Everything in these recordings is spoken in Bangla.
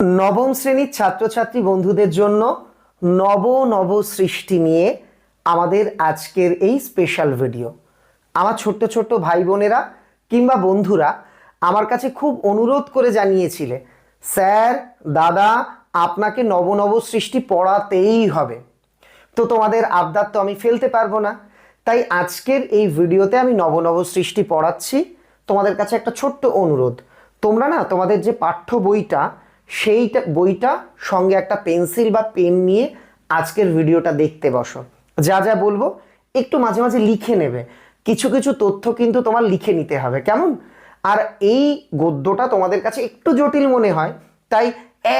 নবম শ্রেণির ছাত্রছাত্রী বন্ধুদের জন্য নব নব সৃষ্টি নিয়ে আমাদের আজকের এই স্পেশাল ভিডিও আমার ছোট্ট ছোট্ট ভাই বোনেরা কিংবা বন্ধুরা আমার কাছে খুব অনুরোধ করে জানিয়েছিলে, স্যার, দাদা, আপনাকে নব নব সৃষ্টি পড়াতেই হবে। তো তোমাদের আবদার তো আমি ফেলতে পারব না। তাই আজকের এই ভিডিওতে আমি নবনব সৃষ্টি পড়াচ্ছি। তোমাদের কাছে একটা ছোট্ট অনুরোধ। তোমরা না তোমাদের যে পাঠ্য বইটা সেইটা বইটা সঙ্গে একটা পেন্সিল বা পেন নিয়ে আজকের ভিডিওটা দেখতে বসো। যা যা বলব একটু মাঝে মাঝে লিখে নেবে। কিছু কিছু তথ্য কিন্তু তোমার লিখে নিতে হবে, কেমন? আর এই গদ্যটা তোমাদের কাছে একটু জটিল মনে হয়, তাই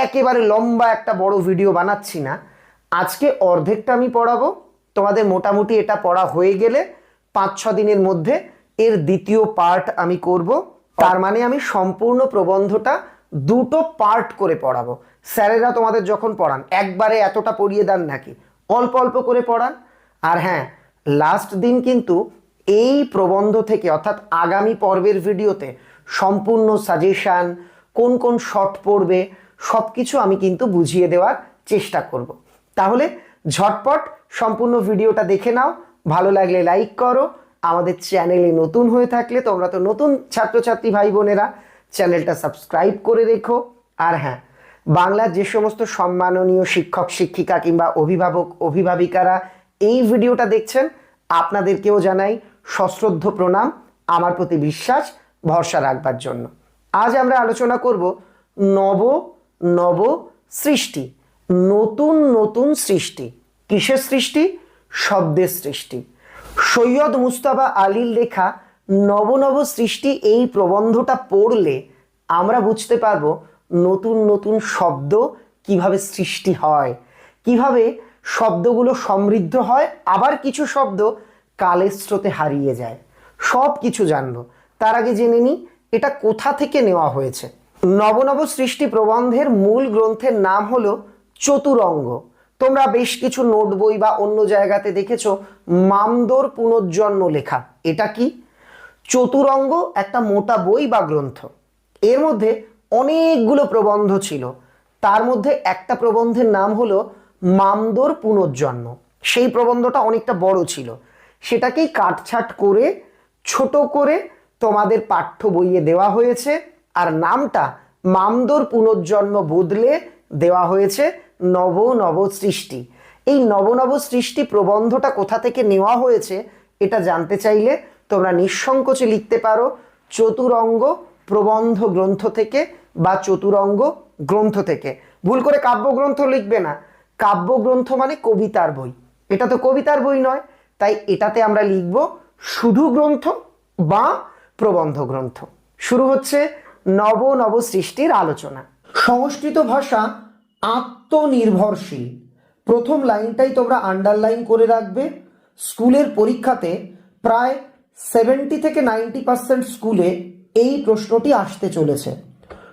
একেবারে লম্বা একটা বড় ভিডিও বানাচ্ছি না। আজকে অর্ধেকটা আমি পড়াবো, তোমাদের মোটামুটি এটা পড়া হয়ে গেলে পাঁচ ছ দিনের মধ্যে এর দ্বিতীয় পার্ট আমি করব। তার মানে আমি সম্পূর্ণ প্রবন্ধটা দুটো পার্ট করে পড়াবো। স্যারেরা তোমাদের যখন পড়ান, একবারে এতটা পড়িয়ে দেন নাকি? অল্প অল্প করে পড়ান। আর হ্যাঁ লাস্ট দিন কিন্তু এই প্রবন্ধ থেকে, অর্থাৎ আগামী পর্বের ভিডিওতে সম্পূর্ণ সাজেশান কোন কোন শর্ট পড়বে সব কিছু আমি কিন্তু বুঝিয়ে দেওয়ার চেষ্টা করব। তাহলে ঝটপট সম্পূর্ণ ভিডিওটা দেখে নাও। ভালো লাগলে লাইক করো। আমাদের চ্যানেলে নতুন হয়ে থাকলে তোমরা তো নতুন ছাত্রছাত্রী ভাই বোনেরা চ্যানেলটা সাবস্ক্রাইব করে রেখো। আর হ্যাঁ বাংলার যে সমস্ত সম্মাননীয় শিক্ষক, শিক্ষিকা কিংবা অভিভাবক, অভিভাবিকারা এই ভিডিওটা দেখছেন, আপনাদেরকেও জানাই সশ্রদ্ধ প্রণাম, আমার প্রতি বিশ্বাস, ভরসা রাখবার জন্য। আজ আমরা আলোচনা করব নব নব সৃষ্টি, নতুন নতুন সৃষ্টি। কিসের সৃষ্টি? শব্দের সৃষ্টি। সৈয়দ মুস্তাফা আলীর লেখা নবনব সৃষ্টি এই প্রবন্ধটা পড়লে আমরা বুঝতে পারব নতুন নতুন শব্দ কীভাবে সৃষ্টি হয়, কীভাবে শব্দগুলো সমৃদ্ধ হয়, আবার কিছু শব্দ কালের স্রোতে হারিয়ে যায়। সব কিছু জানব। তার আগে জেনে নিই, এটা কোথা থেকে নেওয়া হয়েছে? নবনব সৃষ্টি প্রবন্ধের মূল গ্রন্থের নাম হলো চতুরঙ্গ। তোমরা বেশ কিছু নোট বই বা অন্য জায়গাতে দেখেছ, মামদোর পুনর্জন্ম লেখা। এটা কি? চতুরঙ্গ, একটা মোটা বই বা গ্রন্থ। এর মধ্যে অনেকগুলো প্রবন্ধ ছিল। তার মধ্যে একটা প্রবন্ধের নাম হলো মামদোর পুনর্জন্ম। সেই প্রবন্ধটা অনেকটা বড় ছিল। সেটাকেই কাটছাট করে, ছোট করে তোমাদের পাঠ্য বইয়ে দেওয়া হয়েছে। আর নামটা মামদোর পুনর্জন্ম বদলে দেওয়া হয়েছে নব নব সৃষ্টি। এই নব নব সৃষ্টি প্রবন্ধটা কোথা থেকে নেওয়া হয়েছে, এটা জানতে চাইলে তোমরা নিঃসংকোচে লিখতে পারো চতুরঙ্গ প্রবন্ধ গ্রন্থ থেকে বা চতুরঙ্গ গ্রন্থ থেকে। ভুল করে কাব্যগ্রন্থ লিখবে না। কাব্যগ্রন্থ মানে কবিতার বই। এটা তো কবিতার বই নয়। তাই এটাতে আমরা লিখব শুধু গ্রন্থ বা প্রবন্ধ গ্রন্থ। শুরু হচ্ছে নব নব সৃষ্টির আলোচনা। সংস্কৃত ভাষা আত্মনির্ভরশীল। প্রথম লাইনটাই তোমরা আন্ডারলাইন করে রাখবে। স্কুলের পরীক্ষাতে প্রায় সেভেন্টি থেকে নাইনটি পার্সেন্ট স্কুলে এই প্রশ্নটি আসতে চলেছে।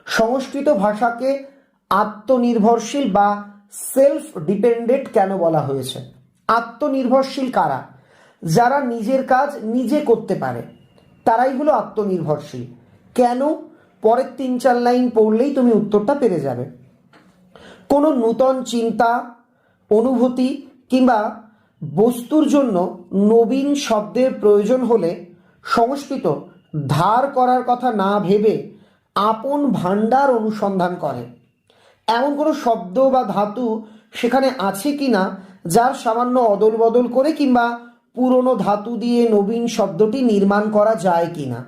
সংস্কৃত ভাষাকে আত্মনির্ভরশীল বা সেলফ ডিপেন্ডেন্ট কেন বলা হয়েছে? আত্মনির্ভরশীল কারা? যারা নিজের কাজ নিজে করতে পারে, তারাই হলো আত্মনির্ভরশীল। কেন? পরের তিন চার লাইন পড়লেই তুমি উত্তরটা পেরে যাবে। কোনো নূতন চিন্তা, অনুভূতি কিংবা বস্তুর জন্য নবীন শব্দের প্রয়োজন হলে সংস্কৃত ধার করার কথা না ভেবে আপন ভাণ্ডার অনুসন্ধান করে। এমন কোনো শব্দ বা ধাতু সেখানে আছে কি না যার সামান্য অদল বদল করে কিংবা পুরনো ধাতু দিয়ে নবীন শব্দটি নির্মাণ করা যায় কি না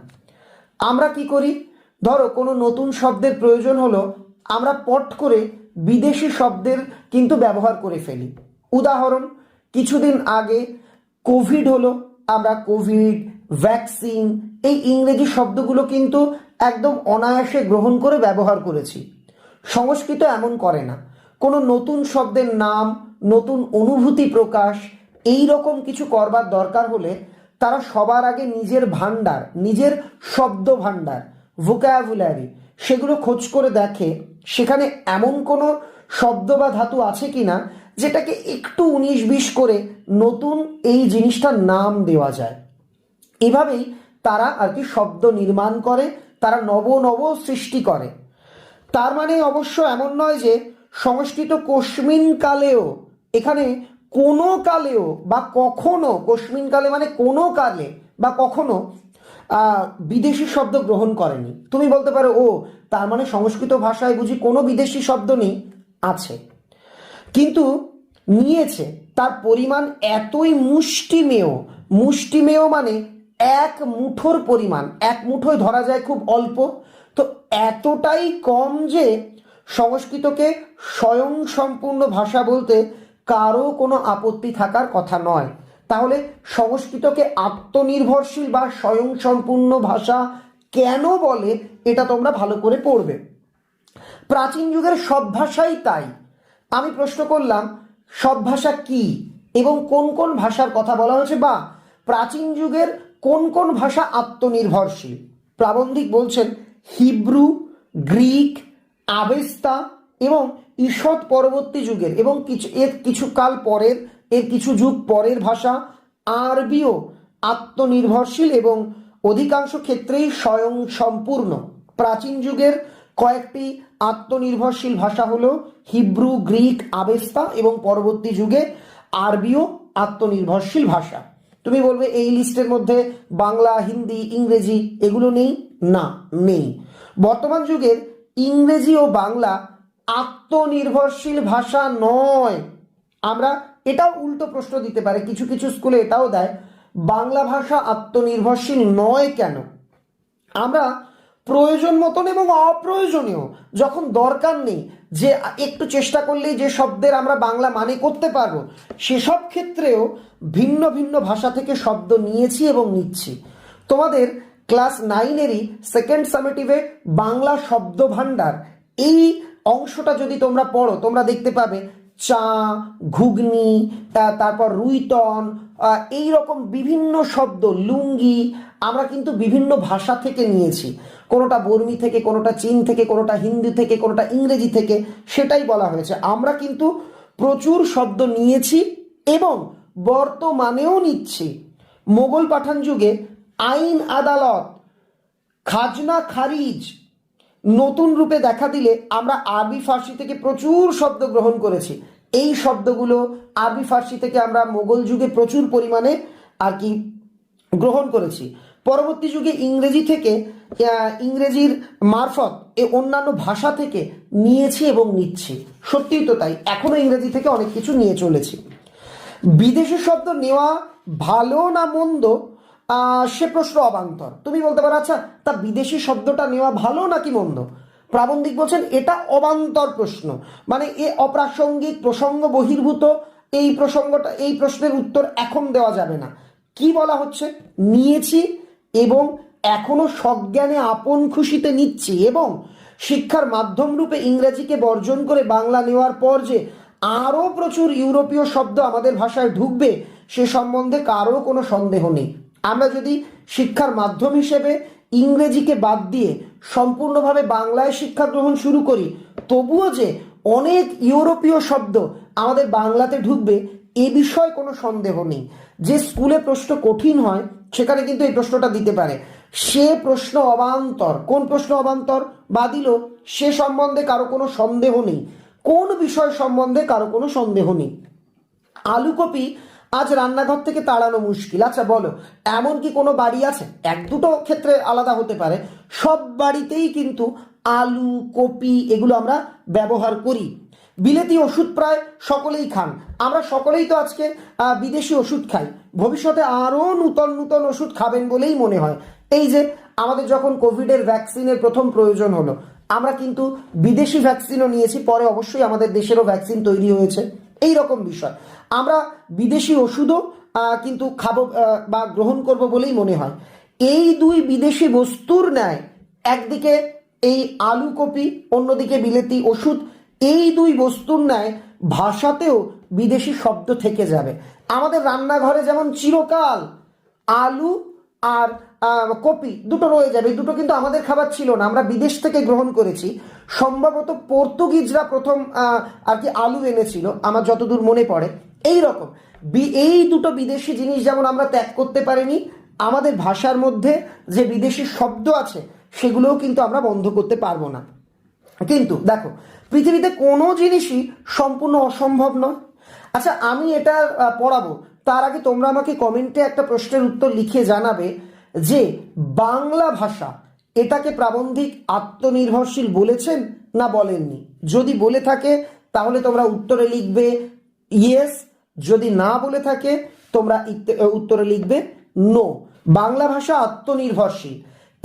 আমরা কি করি? ধরো, কোনো নতুন শব্দের প্রয়োজন হলো আমরা পট করে বিদেশি শব্দের কিন্তু ব্যবহার করে ফেলি। উদাহরণ কিছুদিন আগে কোভিড হলো, আমরা কোভিড, ভ্যাকসিন, এই ইংরেজি শব্দগুলো কিন্তু একদম অনায়াসে গ্রহণ করে ব্যবহার করেছি। সংস্কৃত এমন করে না। কোনো নতুন শব্দের নাম, নতুন অনুভূতি প্রকাশ, এই রকম কিছু করবার দরকার হলে তারা সবার আগে নিজের ভাণ্ডার, নিজের শব্দ ভাণ্ডার ভোকাবুলারি সেগুলো খোঁজ করে দেখে সেখানে এমন কোনো শব্দ বা ধাতু আছে কি না যেটাকে একটু উনিশ বিশ করে নতুন এই জিনিসটার নাম দেওয়া যায়। এভাবেই তারা আর কি শব্দ নির্মাণ করে, তারা নব নব সৃষ্টি করে। তার মানে অবশ্য এমন নয় যে সংস্কৃত কস্মিন কালেও, এখানে কোনো কালেও বা কখনো কস্মিন কালে মানে কোনো কালে বা কখনো বিদেশি শব্দ গ্রহণ করেনি। তুমি বলতে পারো, ও, তার মানে সংস্কৃত ভাষায় বুঝি কোনো বিদেশি শব্দ নেই, আছে। কিন্তু নিয়েছে। তার পরিমাণ এতই মুষ্টিমেয়। মুষ্টিমেয় মানে এক মুঠোর পরিমাণ। এক মুঠোয় ধরা যায় খুব অল্প। তো এতটাই কম যে সংস্কৃতকে স্বয়ং সম্পূর্ণ ভাষা বলতে কারও কোনো আপত্তি থাকার কথা নয়। তাহলে সংস্কৃতকে আত্মনির্ভরশীল বা স্বয়ং সম্পূর্ণ ভাষা কেন বলে, এটা তোমরা ভালো করে পড়বে। প্রাচীন যুগের সব ভাষাই তাই। আমি প্রশ্ন করলাম, সব ভাষা কি এবং কোন কোন ভাষার কথা বলা হয়েছে বা প্রাচীন যুগের কোন কোন ভাষা আত্মনির্ভরশীল? প্রাবন্ধিক বলছেন হিব্রু, গ্রিক, আবেস্তা এবং ঈষৎ পরবর্তী যুগের এবং কিছু এর কিছু কাল পরের, এর কিছু যুগ পরের ভাষা আরবিও আত্মনির্ভরশীল এবং অধিকাংশ ক্ষেত্রেই স্বয়ং সম্পূর্ণ। প্রাচীন যুগের কয়েকটি আত্মনির্ভরশীল ভাষা হলো হিব্রু, গ্রিক, আবেস্তা এবং পরবর্তী যুগে আরবিও আত্মনির্ভরশীল ভাষা। তুমি বলবে, এই লিস্টের মধ্যে বাংলা, হিন্দি, ইংরেজি এগুলো নেই? না, নেই। বর্তমান যুগের ইংরেজি ও বাংলা আত্মনির্ভরশীল ভাষা নয়। আমরা এটাও উল্টো প্রশ্ন দিতে পারে, কিছু কিছু স্কুলে এটাও দেয়, বাংলা ভাষা আত্মনির্ভরশীল নয় কেন? আমরা প্রয়োজন মতন এবং অপ্রয়োজনীয়। যখন দরকার নেই, যে একটু চেষ্টা করলেই যে শব্দের আমরা বাংলা মানে করতে পারব, সেসব ক্ষেত্রেও ভিন্ন ভিন্ন ভাষা থেকে শব্দ নিয়েছি এবং নিচ্ছি। তোমাদের ক্লাস নাইনেরই সেকেন্ড সামেটিভে বাংলা শব্দ ভাণ্ডার এই অংশটা যদি তোমরা পড়ো, তোমরা দেখতে পাবে চা, ঘুগনি তারপর রুইটন এই রকম বিভিন্ন শব্দ, লুঙ্গি, আমরা কিন্তু বিভিন্ন ভাষা থেকে নিয়েছি। কোনোটা বর্মি থেকে, কোনোটা চীন থেকে, কোনোটা হিন্দি থেকে, কোনোটা ইংরেজি থেকে, সেটাই বলা হয়েছে। আমরা কিন্তু প্রচুর শব্দ নিয়েছি এবং বর্তমানেও নিচ্ছি। মোগল পাঠান যুগে আইন আদালত, খাজনা খারিজ, নতুন রূপে দেখা দিলে আমরা আরবি ফার্সি থেকে প্রচুর শব্দ গ্রহণ করেছি। এই শব্দগুলো আরবি ফার্সি থেকে আমরা মোগল যুগে প্রচুর পরিমাণে আর কি গ্রহণ করেছি। পরবর্তী যুগে ইংরেজি থেকে ইংরেজির মারফত এ অন্যান্য ভাষা থেকে নিয়েছি এবং নিচ্ছি। সত্যিই তো তাই, এখনও ইংরেজি থেকে অনেক কিছু নিয়ে চলেছি। বিদেশি শব্দ নেওয়া ভালো না মন্দ সে প্রশ্ন অবান্তর। তুমি বলতে পারো আচ্ছা তা বিদেশি শব্দটা নেওয়া ভালো নাকি মন্দ? প্রাবন্ধিক বলছেন, এটা অবান্তর প্রশ্ন। মানে এ অপ্রাসঙ্গিক প্রসঙ্গ বহির্ভূত, এই প্রসঙ্গটা, এই প্রশ্নের উত্তর এখন দেওয়া যাবে না। কি বলা হচ্ছে? নিয়েছি এবং এখনও সজ্ঞানে আপন খুশিতে নিচ্ছি এবং শিক্ষার মাধ্যম রূপে ইংরেজিকে বর্জন করে বাংলা নেওয়ার পর যে আরও প্রচুর ইউরোপীয় শব্দ আমাদের ভাষায় ঢুকবে, সে সম্বন্ধে কারও কোনো সন্দেহ নেই। আমরা যদি শিক্ষার মাধ্যম হিসেবে ইংরেজিকে বাদ দিয়ে সম্পূর্ণভাবে বাংলায় শিক্ষা গ্রহণ শুরু করি, তবুও যে অনেক ইউরোপীয় শব্দ আমাদের বাংলাতে ঢুকবে, এ বিষয়ে কোনো সন্দেহ নেই। যে স্কুলে প্রশ্ন কঠিন হয়, সেখানে কিন্তু এই প্রশ্নটা দিতে পারে। সে প্রশ্ন অবান্তর। কোন প্রশ্ন অবান্তর? বা দিল, সে সম্বন্ধে কারও কোনো সন্দেহ নেই। কোন বিষয় সম্বন্ধে কারও কোনো সন্দেহ নেই? আলু কপি আজ রান্নাঘর থেকে তাড়ানো মুশকিল। আচ্ছা বলো, এমন কি কোনো বাড়ি আছে? এক দুটো ক্ষেত্রে আলাদা হতে পারে। সব বাড়িতেই কিন্তু আলু কপি এগুলো আমরা ব্যবহার করি। বিলেতি ওষুধ প্রায় সকলেই খান। আমরা সকলেই তো আজকে বিদেশি ওষুধ খাই। ভবিষ্যতে আরও নূতন নূতন ওষুধ খাবেন বলেই মনে হয়। এই যে আমাদের যখন কোভিডের ভ্যাকসিনের প্রথম প্রয়োজন হলো, আমরা কিন্তু বিদেশি ভ্যাকসিনও নিয়েছি, পরে অবশ্যই আমাদের দেশেরও ভ্যাকসিন তৈরি হয়েছে। এই রকম বিষয়। আমরা বিদেশি ওষুধও কিন্তু খাব বা গ্রহণ করব বলেই মনে হয়। এই দুই বিদেশি বস্তুর ন্যায় একদিকে এই আলু কপি, অন্যদিকে বিলেতি ওষুধ, এই দুই বস্তুর ন্যায় ভাষাতেও বিদেশি শব্দ থেকে যাবে। আমাদের রান্নাঘরে যেমন চিরকাল আলু আর কপি, দুটো রয়ে যাবে। এই দুটো কিন্তু আমাদের খাবার ছিল না, আমরা বিদেশ থেকে গ্রহণ করেছি। সম্ভবত পর্তুগিজরা প্রথম আর কি আলু এনেছিল, আমার যতদূর মনে পড়ে। এই রকম। এই দুটো বিদেশি জিনিস যেমন আমরা ত্যাগ করতে পারিনি, আমাদের ভাষার মধ্যে যে বিদেশি শব্দ আছে, সেগুলোও কিন্তু আমরা বন্ধ করতে পারব না। কিন্তু দেখো, পৃথিবীতে কোনো জিনিসই সম্পূর্ণ অসম্ভব নয়। আচ্ছা আমি এটা পড়াবো। তার আগে তোমরা আমাকে কমেন্টে একটা প্রশ্নের উত্তর লিখে জানাবে যে, বাংলা ভাষা এটাকে প্রাবন্ধিক আত্মনির্ভরশীল বলেছেন না বলেননি? যদি বলে থাকে, তাহলে তোমরা উত্তরে লিখবে ইয়েস যদি না বলে থাকে, তোমরা উত্তরে লিখবে নো বাংলা ভাষা আত্মনির্ভরশীল।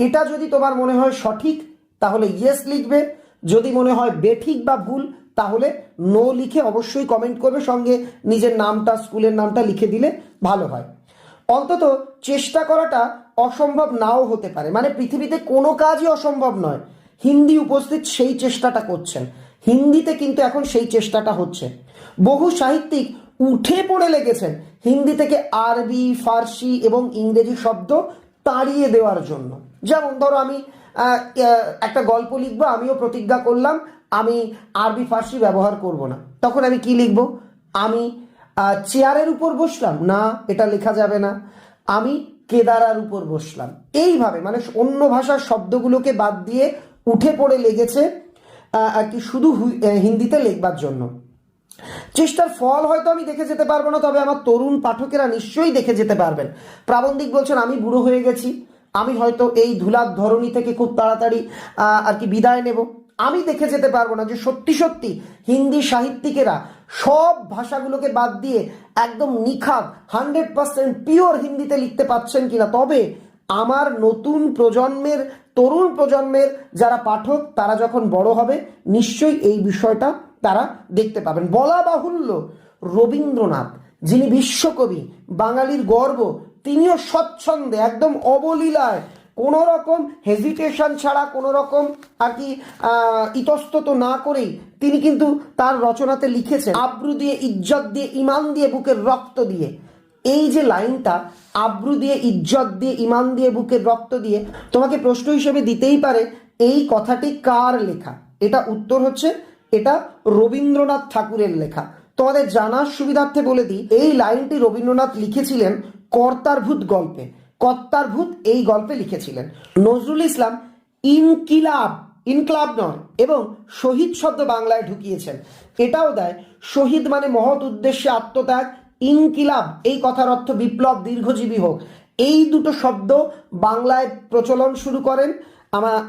এটা যদি তোমার মনে হয় সঠিক, তাহলে ইয়েস লিখবে। যদি মনে হয় বেঠিক বা ভুল তাহলে নো লিখে অবশ্যই কমেন্ট করবে, সঙ্গে নিজের নামটা, স্কুলের নামটা লিখে দিলে ভালো হয়। অন্তত চেষ্টা করাটা অসম্ভব নাও হতে পারে। মানে পৃথিবীতে কোনো কাজই অসম্ভব নয়। হিন্দি উপস্থিত সেই চেষ্টাটা করছেন। হিন্দিতে কিন্তু এখন সেই চেষ্টাটা হচ্ছে। বহু সাহিত্যিক উঠে পড়ে লেগেছেন হিন্দি থেকে আরবি, ফার্সি এবং ইংরেজি শব্দ তাড়িয়ে দেওয়ার জন্য। যেমন ধরো আমি একটা গল্প লিখব, আমিও প্রতিজ্ঞা করলাম আমি আরবি ফার্সি ব্যবহার করব না। তখন আমি কি লিখব? আমি চেয়ারের উপর বসলাম। না, এটা লেখা যাবে না। আমি কেদারার উপর বসলাম। এইভাবে মানে অন্য ভাষার শব্দগুলোকে বাদ দিয়ে উঠে পড়ে লেগেছে আর কি শুধু হিন্দিতে লেখবার জন্য। চেষ্টার ফল হয়তো আমি দেখে যেতে পারব না, তবে আমার তরুণ পাঠকেরা নিশ্চয়ই দেখে যেতে পারবেন। প্রাবন্ধিক বলছেন, আমি বুড়ো হয়ে গেছি। আমি হয়তো এই ধুলার ধরনী থেকে খুব তাড়াতাড়ি আর কি বিদায় নেব। আমি দেখে যেতে পারব না যে সত্যি সত্যি হিন্দি সাহিত্যিকেরা সব ভাষাগুলোকে বাদ দিয়ে একদম নিখাত হান্ড্রেড পার্সেন্ট পিওর হিন্দিতে লিখতে পাচ্ছেন কিনা। তবে আমার নতুন প্রজন্মের, তরুণ প্রজন্মের যারা পাঠক, তারা যখন বড় হবে, নিশ্চয়ই এই বিষয়টা তারা দেখতে পাবেন। বলা বাহুল্য, রবীন্দ্রনাথ, যিনি বিশ্বকবি, বাঙালির গর্ব, তিনিও স্বচ্ছন্দে, একদম অবলীলায় কোন রকম হেজিটেশন ছাড়া কোন রকম আর কি ইতস্তত না করেই তিনি কিন্তু তার রচনাতে লিখেছেন, আব্রু দিয়ে ইজ্জত দিয়ে ইমান দিয়ে বুকের রক্ত দিয়ে। এই যে লাইনটা, আব্রু দিয়ে ইজ্জত দিয়ে ইমান দিয়ে বুকের রক্ত দিয়ে, তোমাকে প্রশ্ন হিসেবে দিতেই পারে, এই কথাটি কার লেখা? এটা উত্তর হচ্ছে, এটা রবীন্দ্রনাথ ঠাকুরের লেখা। তোমাদের জানার সুবিধার্থে বলে দিই, এই লাইনটি রবীন্দ্রনাথ লিখেছিলেন কর্তারভূত গল্পে। কর্তারভূত এই গল্পে লিখেছিলেন। নজরুল ইসলাম ইনকিলাব, ইনকলাব নয়, এবং শহীদ শব্দ বাংলায় ঢুকিয়েছেন। এটাও দেয়, শহীদ মানে মহৎ উদ্দেশ্যে আত্মত্যাগ, ইনকিলাব, এই কথার অর্থ বিপ্লব, দীর্ঘজীবী হোক। এই দুটো শব্দ বাংলায় প্রচলন শুরু করেন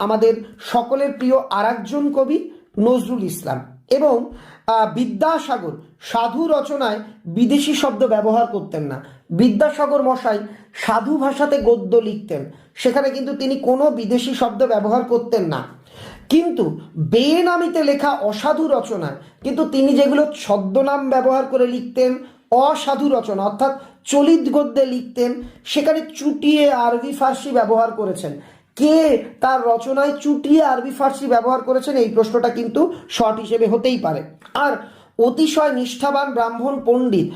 আমাদের সকলের প্রিয় আরেকজন কবি, নজরুল ইসলাম। এবং বিদ্যাসাগর, সাধু রচনায় বিদেশি শব্দ ব্যবহার করতেন না। বিদ্যাসাগর মশাই সাধু ভাষাতে গদ্য লিখতেন। সেখানে কিন্তু তিনি কোনো বিদেশি শব্দ ব্যবহার করতেন না। কিন্তু বেনামিতে লেখা অসাধু রচনায় কিন্তু তিনি যেগুলো ছদ্মনাম ব্যবহার করে লিখতেন, অসাধু রচনা, অর্থাৎ চলিত গদ্যে লিখতেন, সেখানে চুটিয়ে আরবি ফার্সি ব্যবহার করেছেন। কে তার রচনায় চুটিয়ে আরবি ফার্সি ব্যবহার করেছেন এই প্রশ্নটা কিন্তু শর্ট হিসেবে হতেই পারে। আর অতিশয় নিষ্ঠাবান ব্রাহ্মণ পণ্ডিত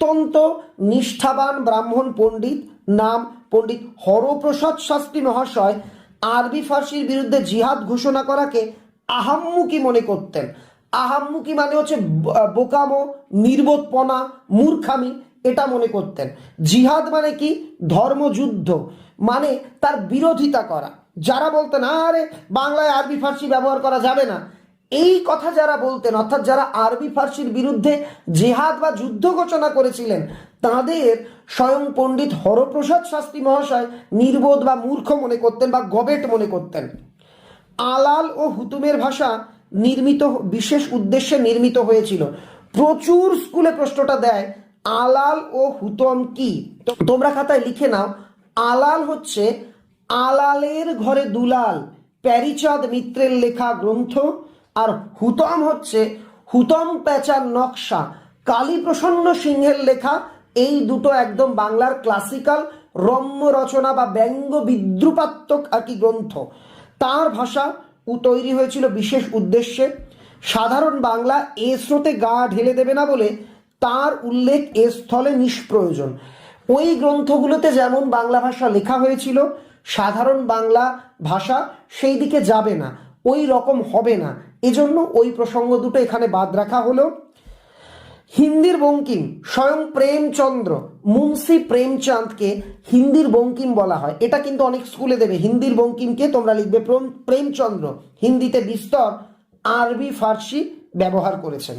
অত্যন্ত নিষ্ঠাবান ব্রাহ্মণ পণ্ডিত, নাম পণ্ডিত হরপ্রসাদ শাস্ত্রী মহাশয়, আরবি ফার্সির বিরুদ্ধে জিহাদ ঘোষণা করাকে আহাম্মুকি মনে করতেন। আহাম্মুকি মানে হচ্ছে বোকামো, নির্বোধপনা, মূর্খামি, এটা মনে করতেন। জিহাদ মানে কি? ধর্মযুদ্ধ। মানে তার বিরোধিতা করা। যারা বলতেন, আরে, বাংলায় আরবি ফার্সি ব্যবহার করা যাবে না। এই কথা যারা বলতেন, অর্থাৎ যারা আরবি ফার্সির বিরুদ্ধে জেহাদ বা যুদ্ধ ঘোষণা করেছিলেন, তাদের স্বয়ং পণ্ডিত হরপ্রসাদ শাস্ত্রী মহাশয় নির্বোধ বা মূর্খ মনে করতেন বা গবেট মনে করতেন। আলাল ও হুতুমের ভাষা নির্মিত, বিশেষ উদ্দেশ্যে নির্মিত হয়েছিল। প্রচুর স্কুলে প্রশ্নটা দেয়, আলাল ও হুতম কি? তোমরা খাতায় লিখে নাও, আলাল হচ্ছে আলালের ঘরে দুলাল, প্যারিচাঁদ মিত্রের লেখা গ্রন্থ আর হুতম হচ্ছে হুতম প্যাচার নকশা। কালীপ্রসন্ন সিংহের লেখা, এই দুটো একদম বাংলার ক্লাসিক্যাল রম্য রচনা বা ব্যঙ্গ বিদ্রুপাত্মক আর কি গ্রন্থ। তার ভাষা তৈরি হয়েছিল বিশেষ উদ্দেশ্যে। সাধারণ বাংলা এ স্রোতে গা ঢেলে দেবে না বলে তার উল্লেখ এ স্থলে নিষ্প্রয়োজন। ওই গ্রন্থগুলোতে যেমন বাংলা ভাষা লেখা হয়েছিল, সাধারণ বাংলা ভাষা সেই দিকে যাবে না, ওই রকম হবে না। এজন্য ওই প্রসঙ্গ দুটো এখানে বাদ রাখা হলো। হিন্দির বঙ্কিম স্বয়ং প্রেমচন্দ্র, মুন্সি প্রেমচাঁদকে হিন্দির বঙ্কিম বলা হয়। এটা কিন্তু অনেক স্কুলে দেবে। হিন্দির বঙ্কিমকে তোমরা লিখবে প্রেম- প্রেমচন্দ্র। হিন্দিতে বিস্তর আরবি ফার্সি ব্যবহার করেছেন।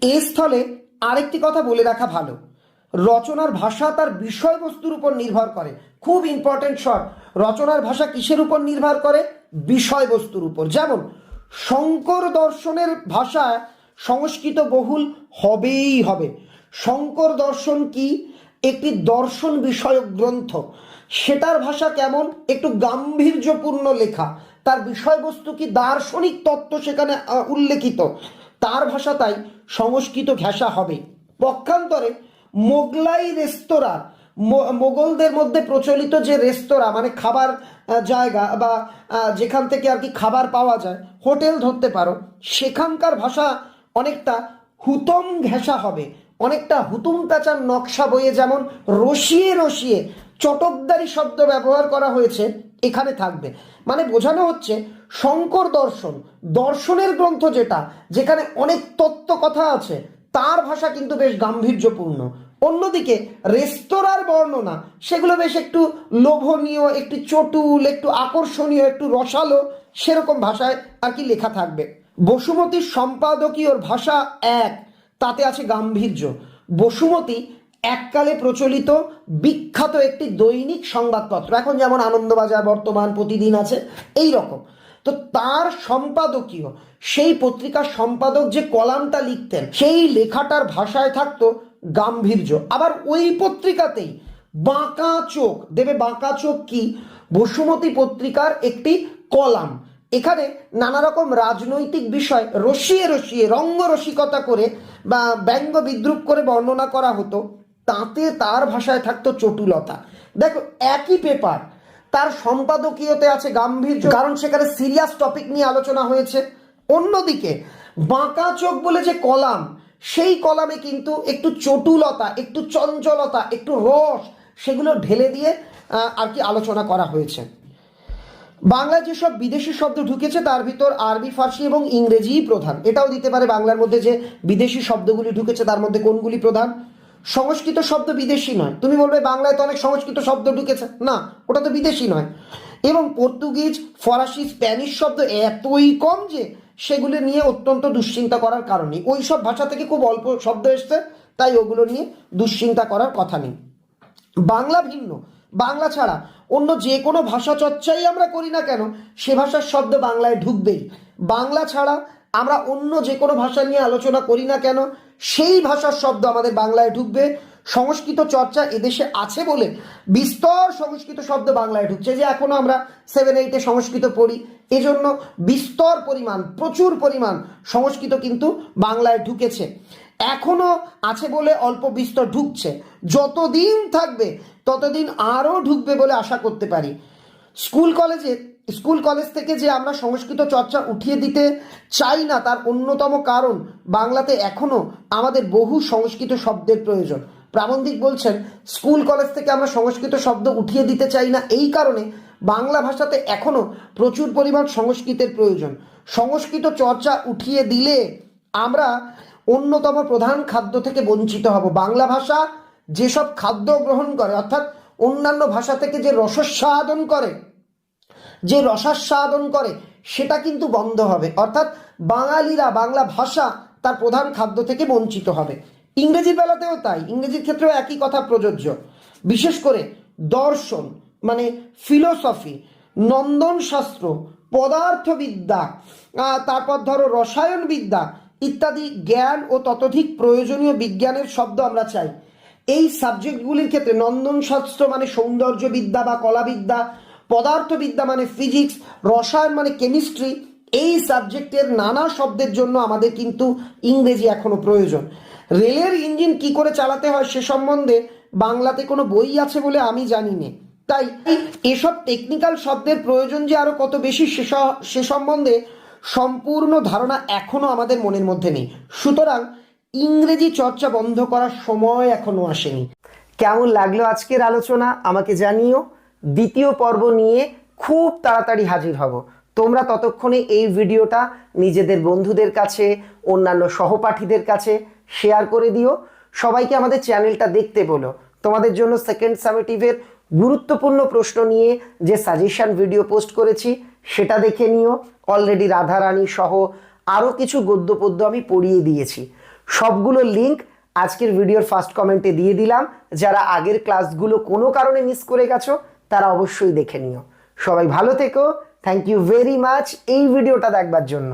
এ স্থলে আরেকটি কথা বলে রাখা ভালো। রচনার ভাষা তার বিষয়বস্তুর উপর নির্ভর করে। খুব ইম্পর্টেন্ট শর্ট রচনার ভাষা কিসের উপর নির্ভর করে? বিষয়বস্তুর উপর। যেমন শঙ্কর দর্শনের ভাষা সংস্কৃত বহুল হবেই হবে। শঙ্কর দর্শন কি? একটি দর্শন বিষয়ক গ্রন্থ। সেটার ভাষা কেমন? একটু গাম্ভীর্যপূর্ণ লেখা। তার বিষয়বস্তু কি? দার্শনিক তত্ত্ব সেখানে উল্লেখিত। তার ভাষা তাই সংস্কৃত ঘেঁষা হবে। পক্ষান্তরে মোগলাই রেস্তোরাঁ মোগলদের মধ্যে প্রচলিত যে রেস্তোরাঁ মানে খাবার জায়গা বা যেখান থেকে আর কি খাবার পাওয়া যায়, হোটেল ধরতে পারো, সেখানকার ভাষা অনেকটা হুতম ঘেঁষা হবে। অনেকটা হুতুম প্যাঁচার নকশা বইয়ে যেমন রসিয়ে রসিয়ে চটকদারি শব্দ ব্যবহার করা হয়েছে, এখানে থাকবে। মানে বোঝানো হচ্ছে শঙ্কর দর্শন, দর্শনের গ্রন্থ যেটা, যেখানে অনেক তত্ত্ব কথা আছে, তার ভাষা কিন্তু বেশ গাম্ভীর্যপূর্ণ। অন্যদিকে রেস্তোরাঁর বর্ণনা, সেগুলো বেশ একটু লোভনীয়, একটু চটুল, একটু আকর্ষণীয়, একটু রসালো, সেরকম ভাষায় আর কি লেখা থাকবে। বসুমতীর সম্পাদকীয়র ভাষা এক, তাতে আছে গাম্ভীর্য। বসুমতী এককালে প্রচলিত, বিখ্যাত একটি দৈনিক সংবাদপত্র। এখন যেমন আনন্দবাজার বর্তমান প্রতিদিন আছে এই রকম তো তার সম্পাদকীয়, সেই পত্রিকার সম্পাদক যে কলামটা লিখতেন, সেই লেখাটার ভাষায় থাকতো গাম্ভীর্য। আবার ওই পত্রিকাতেই বাঁকা চোখ। দেবে বাঁকা চোখ কি? বসুমতী পত্রিকার একটি কলাম। এখানে নানা রকম রাজনৈতিক বিষয় রসিয়ে রসিয়ে রঙ্গরসিকতা করে বা ব্যঙ্গ বিদ্রুপ করে বর্ণনা করা হতো, তাতে তার ভাষায় থাকতো চটুলতা। দেখো, একই পেপার তার সম্পাদকীয়তে আছে গাম্ভীর্য। কারণ সেখানে সিরিয়াস টপিক নিয়ে আলোচনা হয়েছে। অন্যদিকে, বাঁকা চোখ বলে যে কলাম সেই কলামে কিন্তু একটু চটুলতা, একটু চঞ্চলতা, একটু রস, সেগুলো ঢেলে দিয়ে আর কি আলোচনা করা হয়েছে। বাংলায় যেসব বিদেশি শব্দ ঢুকেছে, তার ভিতর আরবি, ফার্সি এবং ইংরেজিই প্রধান। এটাও দিতে পারে বাংলার মধ্যে যে বিদেশি শব্দগুলি ঢুকেছে, তার মধ্যে কোনগুলি প্রধান? সংস্কৃত শব্দ বিদেশি নয়। তুমি বলবে, বাংলায় তো অনেক সংস্কৃত শব্দ ঢুকেছে। না, ওটা তো বিদেশি নয়। এবং পর্তুগিজ, ফরাসি, স্প্যানিশ শব্দ এতই কম যে সেগুলি নিয়ে অত্যন্ত দুশ্চিন্তা করার কারণে ওই সব ভাষা থেকে খুব অল্প শব্দ এসছে, তাই ওগুলো নিয়ে দুশ্চিন্তা করার কথা নেই। বাংলা ভিন্ন। বাংলা ছাড়া অন্য যে কোনো ভাষা চর্চাই আমরা করি না কেন, সে ভাষার শব্দ বাংলায় ঢুকবেই। বাংলা ছাড়া আমরা অন্য যে কোনো ভাষা নিয়ে আলোচনা করি না কেন, সেই ভাষার শব্দ আমাদের বাংলায় ঢুকবে। সংস্কৃত চর্চা এদেশে আছে বলে বিস্তর সংস্কৃত শব্দ বাংলায় ঢুকছে, যে এখনও আমরা সেভেন এইটে সংস্কৃত পড়ি। এজন্য বিস্তর পরিমাণ, প্রচুর পরিমাণ সংস্কৃত কিন্তু বাংলায় ঢুকেছে। এখনও আছে বলে অল্প বিস্তর ঢুকছে। যতদিন থাকবে, ততদিন আরও ঢুকবে বলে আশা করতে পারি। স্কুল কলেজে, স্কুল কলেজ থেকে যে আমরা সংস্কৃত চর্চা উঠিয়ে দিতে চাই না, তার অন্যতম কারণ বাংলাতে এখনও আমাদের বহু সংস্কৃত শব্দের প্রয়োজন। প্রাবন্ধিক বলছেন, স্কুল, কলেজ থেকে আমরা সংস্কৃত শব্দ উঠিয়ে দিতে চাই না। এই কারণে বাংলা ভাষাতে এখনও প্রচুর পরিমাণ সংস্কৃতের প্রয়োজন। সংস্কৃত চর্চা উঠিয়ে দিলে আমরা অন্যতম প্রধান খাদ্য থেকে বঞ্চিত হব। বাংলা ভাষা যেসব খাদ্য গ্রহণ করে, অর্থাৎ অন্যান্য ভাষা থেকে যে রসস্বাদন করে, যে রসাস্বাদন করে, সেটা কিন্তু বন্ধ হবে। অর্থাৎ বাঙালিরা বাংলা ভাষা তার প্রধান খাদ্য থেকে বঞ্চিত হবে। ইংরেজির বেলাতেও তাই। ইংরেজির ক্ষেত্রেও একই কথা প্রযোজ্য। বিশেষ করে দর্শন মানে ফিলোসফি নন্দন শাস্ত্র পদার্থবিদ্যা তারপর ধরো রসায়নবিদ্যা ইত্যাদি জ্ঞান ও ততোধিক প্রয়োজনীয় বিজ্ঞানের শব্দ আমরা চাই। এই সাবজেক্টগুলির ক্ষেত্রে নন্দন শাস্ত্র মানে সৌন্দর্যবিদ্যা বা কলাবিদ্যা, পদার্থবিদ্যা মানে ফিজিক্স রসায়ন মানে কেমিস্ট্রি এই সাবজেক্টের নানা শব্দের জন্য আমাদের কিন্তু ইংরেজি এখনও প্রয়োজন। রেলের ইঞ্জিন কি করে চালাতে হয় সে সম্বন্ধে বাংলাতে কোনো বই আছে বলে আমি জানি না তাই এসব টেকনিক্যাল শব্দের প্রয়োজন যে আরও কত বেশি সে সম্বন্ধে সম্পূর্ণ ধারণা এখনও আমাদের মনের মধ্যে নেই। সুতরাং ইংরেজি চর্চা বন্ধ করার সময় এখনও আসেনি। কেমন লাগল আজকের আলোচনা? আমাকে জানিও। দ্বিতীয় পর্ব নিয়ে খুব তাড়াতাড়ি হাজির হব। তোমরা ততক্ষণে এই ভিডিওটা নিজেদের বন্ধুদের কাছে, অন্যান্য সহপাঠীদের কাছে শেয়ার করে দিও। সবাইকে আমাদের চ্যানেলটা দেখতে বলো। তোমাদের জন্য সেকেন্ড সামেটিভের গুরুত্বপূর্ণ প্রশ্ন নিয়ে যে সাজেশন ভিডিও পোস্ট করেছি, সেটা দেখে নিও। অলরেডি রাধারানী সহ আরও কিছু গদ্য পদ্য আমি পড়িয়ে দিয়েছি। সবগুলো লিঙ্ক আজকের ভিডিওর ফার্স্ট কমেন্টে দিয়ে দিলাম। যারা আগের ক্লাসগুলো কোনো কারণে মিস করে গেছো, তারা অবশ্যই দেখে নিও। সবাই ভালো থেকো। থ্যাংক ইউ ভেরি মাচ এই ভিডিওটা দেখবার জন্য।